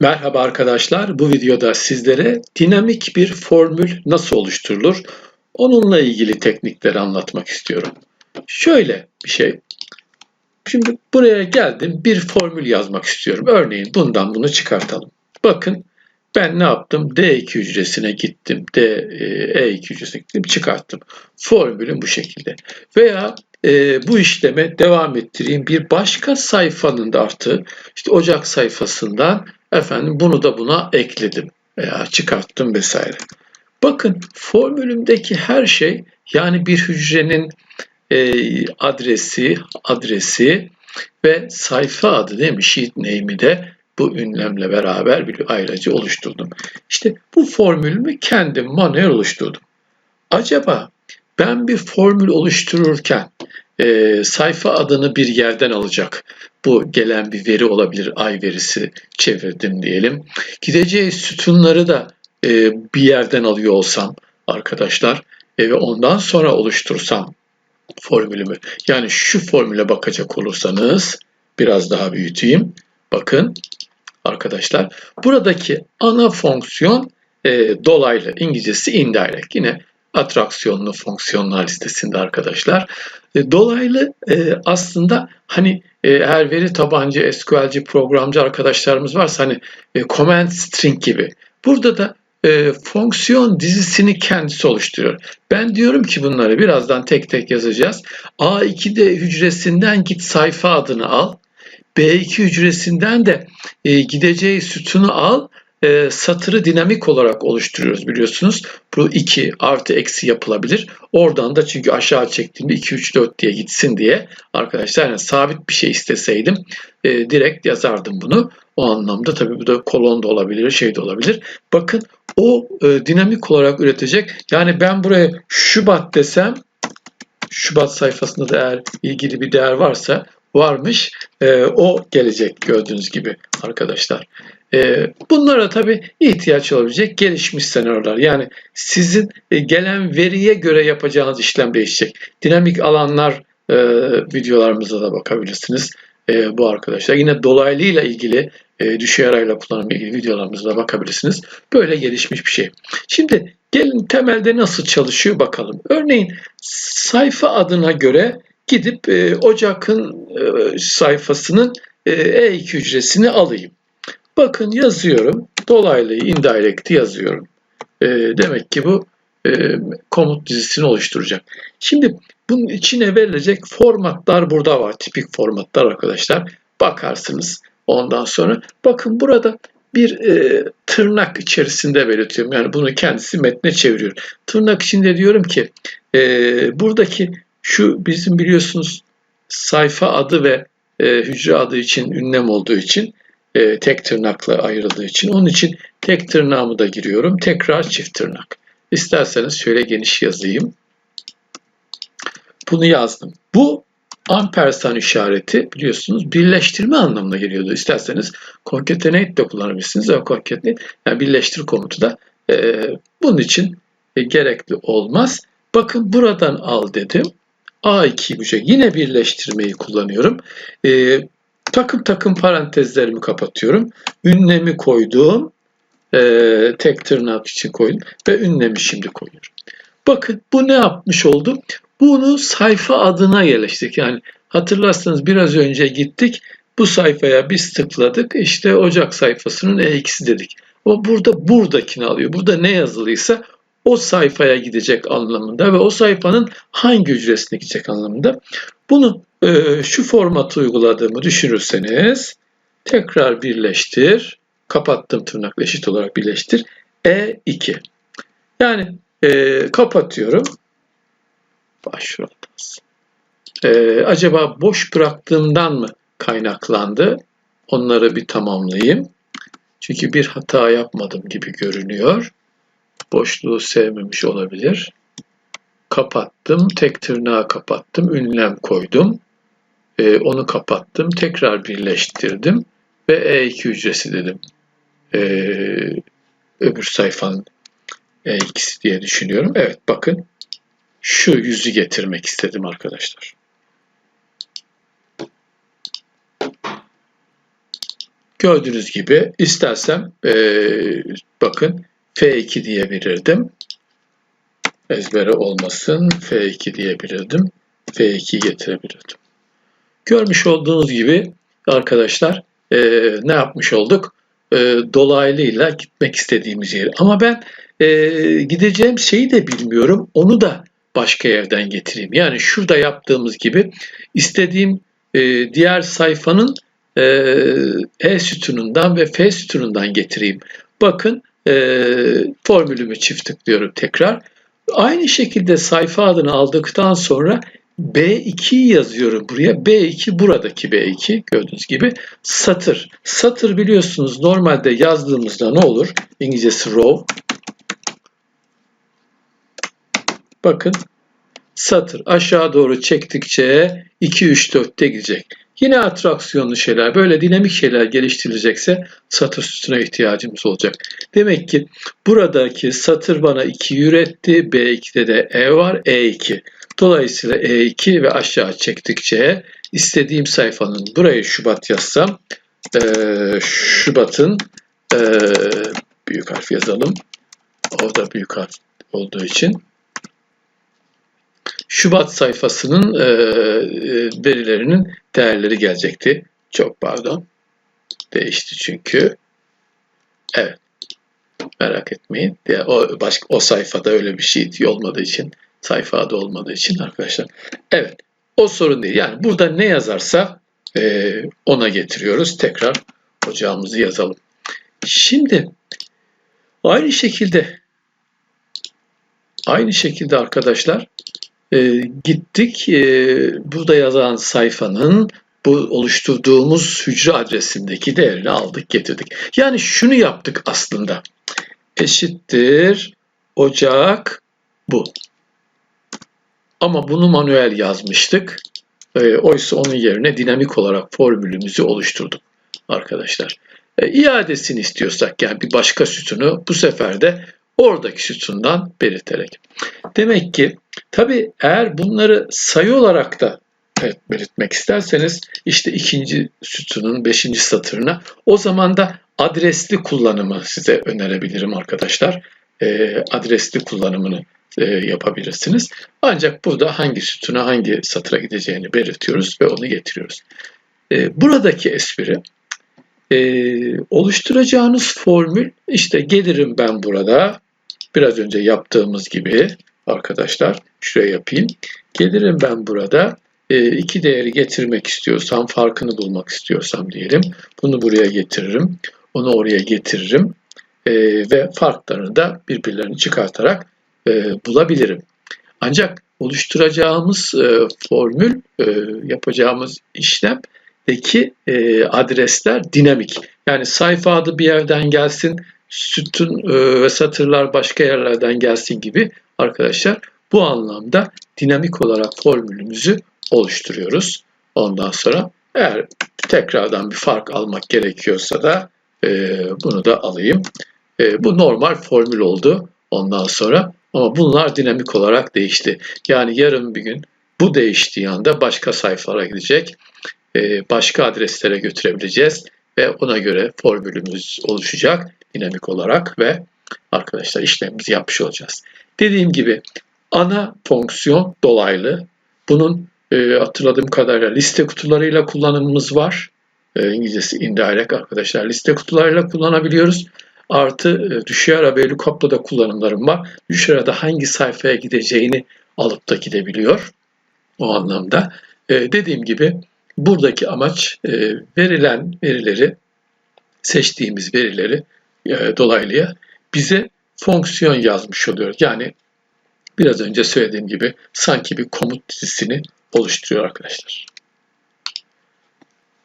Merhaba arkadaşlar. Bu videoda sizlere dinamik bir formül nasıl oluşturulur? Onunla ilgili teknikleri anlatmak istiyorum. Şöyle bir şey. Şimdi buraya geldim. Bir formül yazmak istiyorum. Örneğin bundan bunu çıkartalım. Bakın ben ne yaptım? D2 hücresine gittim. D, E2 hücresine gittim. Çıkarttım. Formülüm bu şekilde. Veya e, bu işleme devam ettireyim. Bir başka sayfanın da artı işte Ocak sayfasından efendim bunu da buna ekledim veya çıkarttım vesaire. Bakın formülümdeki her şey yani bir hücrenin e, adresi, adresi ve sayfa adı değil mi? Sheet name'i de bu ünlemle beraber bir ayracı oluşturdum. İşte bu formülümü kendim manuel oluşturdum. Acaba ben bir formül oluştururken e, sayfa adını bir yerden alacak. Bu gelen bir veri olabilir. Ay verisi çevirdim diyelim. Gideceği sütunları da e, bir yerden alıyor olsam arkadaşlar e, ve ondan sonra oluştursam formülümü. Yani şu formüle bakacak olursanız biraz daha büyüteyim. Bakın arkadaşlar buradaki ana fonksiyon e, dolaylı İngilizcesi indirect. Yine atraksiyonlu fonksiyonlar listesinde arkadaşlar. E, dolaylı e, aslında hani e, eğer veri tabancı, SQL'ci, programcı arkadaşlarımız varsa hani command string gibi. Burada da fonksiyon dizisini kendisi oluşturuyor. Ben diyorum ki bunları birazdan tek tek yazacağız. A2'de hücresinden git sayfa adını al. B2 hücresinden de gideceği sütunu al e, satırı dinamik olarak oluşturuyoruz biliyorsunuz. Bu 2 artı eksi yapılabilir. Oradan da çünkü aşağı çektiğimde 2, 3, 4 diye gitsin diye arkadaşlar yani sabit bir şey isteseydim e, direkt yazardım bunu. O anlamda tabii bu da kolon da olabilir, şey de olabilir. Bakın o e, dinamik olarak üretecek. Yani ben buraya Şubat desem Şubat sayfasında da eğer ilgili bir değer varsa varmış. E, o gelecek gördüğünüz gibi arkadaşlar. E, bunlara tabii ihtiyaç olabilecek gelişmiş senaryolar. Yani sizin e, gelen veriye göre yapacağınız işlem değişecek. Dinamik alanlar e, videolarımıza da bakabilirsiniz. E, bu arkadaşlar. Yine dolaylıyla ilgili e, düşey arayla kullanımla ilgili videolarımıza da bakabilirsiniz. Böyle gelişmiş bir şey. Şimdi gelin temelde nasıl çalışıyor bakalım. Örneğin sayfa adına göre gidip e, Ocak'ın e, sayfasının e, E2 hücresini alayım. Bakın yazıyorum. Dolaylıyı indirect yazıyorum. E, demek ki bu e, komut dizisini oluşturacak. Şimdi bunun içine verilecek formatlar burada var. Tipik formatlar arkadaşlar. Bakarsınız ondan sonra. Bakın burada bir e, tırnak içerisinde belirtiyorum. Yani bunu kendisi metne çeviriyor. Tırnak içinde diyorum ki e, buradaki şu bizim biliyorsunuz sayfa adı ve e, hücre adı için ünlem olduğu için e, tek tırnakla ayrıldığı için onun için tek tırnağımı da giriyorum. Tekrar çift tırnak. İsterseniz şöyle geniş yazayım. Bunu yazdım. Bu ampersand işareti biliyorsunuz birleştirme anlamına geliyordu. İsterseniz concatenate de kullanabilirsiniz ama concatenate yani birleştir komutu da e, bunun için e, gerekli olmaz. Bakın buradan al dedim. A2 bu şey. Yine birleştirmeyi kullanıyorum. E, takım takım parantezlerimi kapatıyorum. Ünlemi koydum. E, tek tırnak için koydum. Ve ünlemi şimdi koyuyorum. Bakın bu ne yapmış oldu? Bunu sayfa adına yerleştirdik. Yani hatırlarsanız biraz önce gittik. Bu sayfaya biz tıkladık. İşte Ocak sayfasının E2'si dedik. O burada buradakini alıyor. Burada ne yazılıysa o sayfaya gidecek anlamında ve o sayfanın hangi hücresine gidecek anlamında. Bunu e, şu formatı uyguladığımı düşünürseniz tekrar birleştir. Kapattım tırnakla eşit olarak birleştir. E2. Yani e, kapatıyorum. Başvurulmaz. E, acaba boş bıraktığımdan mı kaynaklandı? Onları bir tamamlayayım. Çünkü bir hata yapmadım gibi görünüyor. Boşluğu sevmemiş olabilir. Kapattım. Tek tırnağı kapattım. Ünlem koydum. Ee, onu kapattım. Tekrar birleştirdim. Ve E2 hücresi dedim. Ee, öbür sayfanın E2'si diye düşünüyorum. Evet bakın. Şu yüzü getirmek istedim arkadaşlar. gördüğünüz gibi istersem e, bakın F2 diyebilirdim. Ezbere olmasın F2 diyebilirdim. F2 getirebilirdim. Görmüş olduğunuz gibi arkadaşlar e, ne yapmış olduk? E, dolaylıyla gitmek istediğimiz yeri. Ama ben e, gideceğim şeyi de bilmiyorum. Onu da başka yerden getireyim. Yani şurada yaptığımız gibi istediğim e, diğer sayfanın e, E sütunundan ve F sütunundan getireyim. Bakın e, formülümü çift tıklıyorum tekrar. Aynı şekilde sayfa adını aldıktan sonra B2'yi yazıyorum buraya. B2 buradaki B2 gördüğünüz gibi satır. Satır biliyorsunuz normalde yazdığımızda ne olur? İngilizcesi row. Bakın satır aşağı doğru çektikçe 2 3 4'te gidecek. Yine atraksiyonlu şeyler, böyle dinamik şeyler geliştirilecekse satır sütuna ihtiyacımız olacak. Demek ki buradaki satır bana 2 üretti, B2'de de E var, E2. Dolayısıyla E2 ve aşağı çektikçe istediğim sayfanın burayı Şubat yazsam e, Şubat'ın e, büyük harf yazalım. O da büyük harf olduğu için Şubat sayfasının e, verilerinin değerleri gelecekti. Çok pardon. Değişti çünkü. Evet. Merak etmeyin. O başka o sayfada öyle bir şey olmadığı için sayfa adı olmadığı için arkadaşlar. Evet. O sorun değil. Yani burada ne yazarsa e, ona getiriyoruz. Tekrar ocağımızı yazalım. Şimdi aynı şekilde aynı şekilde arkadaşlar e, gittik e, burada yazan sayfanın bu oluşturduğumuz hücre adresindeki değerini aldık getirdik. Yani şunu yaptık aslında. Eşittir ocak bu. Ama bunu manuel yazmıştık. E, oysa onun yerine dinamik olarak formülümüzü oluşturduk arkadaşlar. E, iadesini istiyorsak yani bir başka sütunu bu sefer de oradaki sütundan belirterek. Demek ki tabi eğer bunları sayı olarak da evet, belirtmek isterseniz işte ikinci sütunun beşinci satırına o zaman da adresli kullanımı size önerebilirim arkadaşlar. E, adresli kullanımını e, yapabilirsiniz. Ancak burada hangi sütuna hangi satıra gideceğini belirtiyoruz ve onu getiriyoruz. E, buradaki espri e, oluşturacağınız formül işte gelirim ben burada biraz önce yaptığımız gibi arkadaşlar şuraya yapayım. Gelirim ben burada e, iki değeri getirmek istiyorsam farkını bulmak istiyorsam diyelim bunu buraya getiririm. Onu oraya getiririm e, ve farklarını da birbirlerini çıkartarak e, bulabilirim. Ancak oluşturacağımız e, formül, e, yapacağımız işlemdeki e, adresler dinamik. Yani sayfa adı bir yerden gelsin, sütun e, ve satırlar başka yerlerden gelsin gibi arkadaşlar bu anlamda dinamik olarak formülümüzü oluşturuyoruz. Ondan sonra eğer tekrardan bir fark almak gerekiyorsa da e, bunu da alayım. E, bu normal formül oldu ondan sonra ama bunlar dinamik olarak değişti. Yani yarın bir gün bu değiştiği anda başka sayfalara gidecek, e, başka adreslere götürebileceğiz ve ona göre formülümüz oluşacak dinamik olarak ve arkadaşlar işlemimizi yapmış olacağız. Dediğim gibi ana fonksiyon dolaylı. Bunun e, hatırladığım kadarıyla liste kutularıyla kullanımımız var. E, İngilizcesi indirect arkadaşlar. Liste kutularıyla kullanabiliyoruz. Artı e, düşey ara ve da kullanımlarım var. Düşey arada hangi sayfaya gideceğini alıp da gidebiliyor. O anlamda. E, dediğim gibi buradaki amaç e, verilen verileri seçtiğimiz verileri e, dolaylıya bize fonksiyon yazmış oluyor. Yani biraz önce söylediğim gibi sanki bir komut dizisini oluşturuyor arkadaşlar.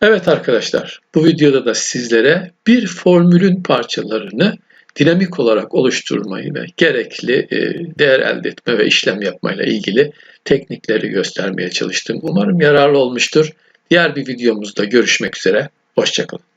Evet arkadaşlar, bu videoda da sizlere bir formülün parçalarını dinamik olarak oluşturmayı ve gerekli e, değer elde etme ve işlem yapmayla ilgili teknikleri göstermeye çalıştım. Umarım yararlı olmuştur. Diğer bir videomuzda görüşmek üzere. Hoşçakalın.